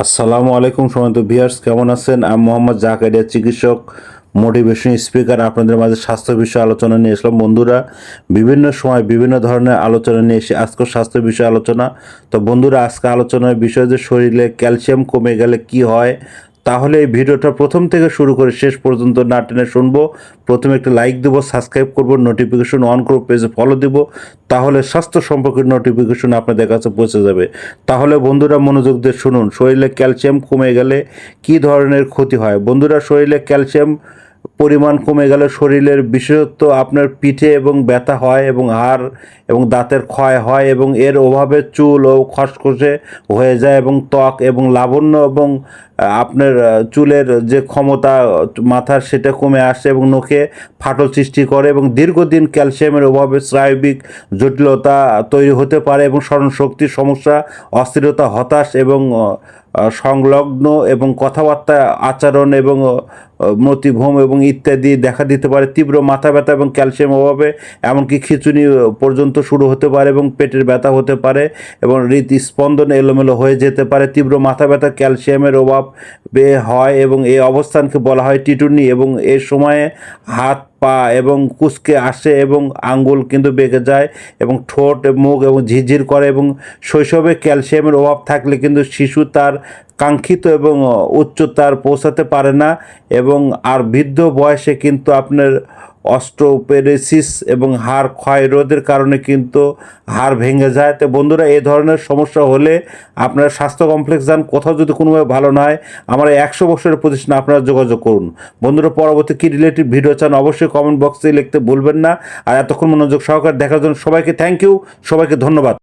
আসসালামু আলাইকুম সমন্ত ভিয়ার্স কেমন আছেন? আমি মোহাম্মদ জাকারিয়া, চিকিৎসক মোটিভেশন স্পিকার আপনাদের মাঝে স্বাস্থ্য বিষয়ে আলোচনা নিয়ে এসলাম বন্ধুরা, বিভিন্ন সময় বিভিন্ন ধরনের আলোচনা নিয়ে এসে আজকে স্বাস্থ্য বিষয়ে আলোচনা। তো বন্ধুরা, আজকে আলোচনার বিষয় যে শরীরে ক্যালসিয়াম কমে গেলে কি হয়? তাহলে এই ভিডিওটা প্রথম থেকে শুরু করে শেষ পর্যন্ত না টেনে শুনব। প্রথমে একটা লাইক দেবো সাবস্ক্রাইব করব নোটিফিকেশন অন করব পেজে ফলো দেবো। তাহলে স্বাস্থ্য সম্পর্কিত নোটিফিকেশন আপনাদের কাছে পৌঁছে যাবে। তাহলে বন্ধুরা মনোযোগ দিয়ে শুনুন, শরীরে ক্যালসিয়াম কমে গেলে কি ধরনের ক্ষতি হয়? বন্ধুরা, শরীরে ক্যালসিয়াম পরিমাণ কমে গেলে শরীরের বিশেষত আপনার পিঠে এবং ব্যথা হয় এবং হাড় এবং দাঁতের ক্ষয় হয় এবং এর অভাবে চুল ও খসখসে হয়ে যায় এবং ত্বক এবং লাবণ্য এবং আপনার চুলের যে ক্ষমতা মাথার সেটা কমে আসে এবং নখে ফাটল সৃষ্টি করে এবং দীর্ঘদিন ক্যালসিয়ামের অভাবে স্নায়বিক জটিলতা তৈরি হতে পারে এবং স্মরণশক্তির সমস্যা, অস্থিরতা, হতাশ এবং সংলগ্ন এবং কথাবার্তা, আচরণ এবং মতিভ্রম এবং ইত্যাদি দেখা দিতে পারে। তীব্র মাথা ব্যথা এবং ক্যালসিয়াম অভাবে এমনকি খিঁচুনি পর্যন্ত শুরু হতে পারে এবং পেটের ব্যথা হতে পারে এবং হৃদস্পন্দন এলোমেলো হয়ে যেতে পারে। তীব্র মাথা ব্যথা, ক্যালসিয়ামের অভাব হয় এবং এই অবস্থানকে বলা হয় টিটুনি এবং এ সময়ে হাত পা এবং কুচকে আসে এবং আঙ্গুল কিন্তু বেঁকে যায় এবং ঠোঁট, মুখ এবং ঝিরঝির করে এবং শৈশবে ক্যালসিয়ামের অভাব থাকলে কিন্তু শিশু তার কাঙ্ক্ষিত এবং উচ্চতার পৌঁছাতে পারে না এবং আর বৃদ্ধ বয়সে কিন্তু আপনার অস্ট্রোপেরেসিস এবং হাড় ক্ষয় রোধের কারণে কিন্তু হাড় ভেঙে যায়। তো বন্ধুরা, এই ধরনের সমস্যা হলে আপনারা স্বাস্থ্য কমপ্লেক্স যান। কোথাও যদি কোনোভাবে ভালো না হয়, আমার একশো বছরের প্রতিষ্ঠানে আপনারা যোগাযোগ করুন। বন্ধুরা, পরবর্তী কী রিলেটিভ ভিডিও চান, অবশ্যই কমেন্ট বক্সে লিখতে ভুলবেন না। আর এতক্ষণ মনোযোগ সহকারে দেখার জন্য সবাইকে থ্যাংক ইউ সবাইকে ধন্যবাদ।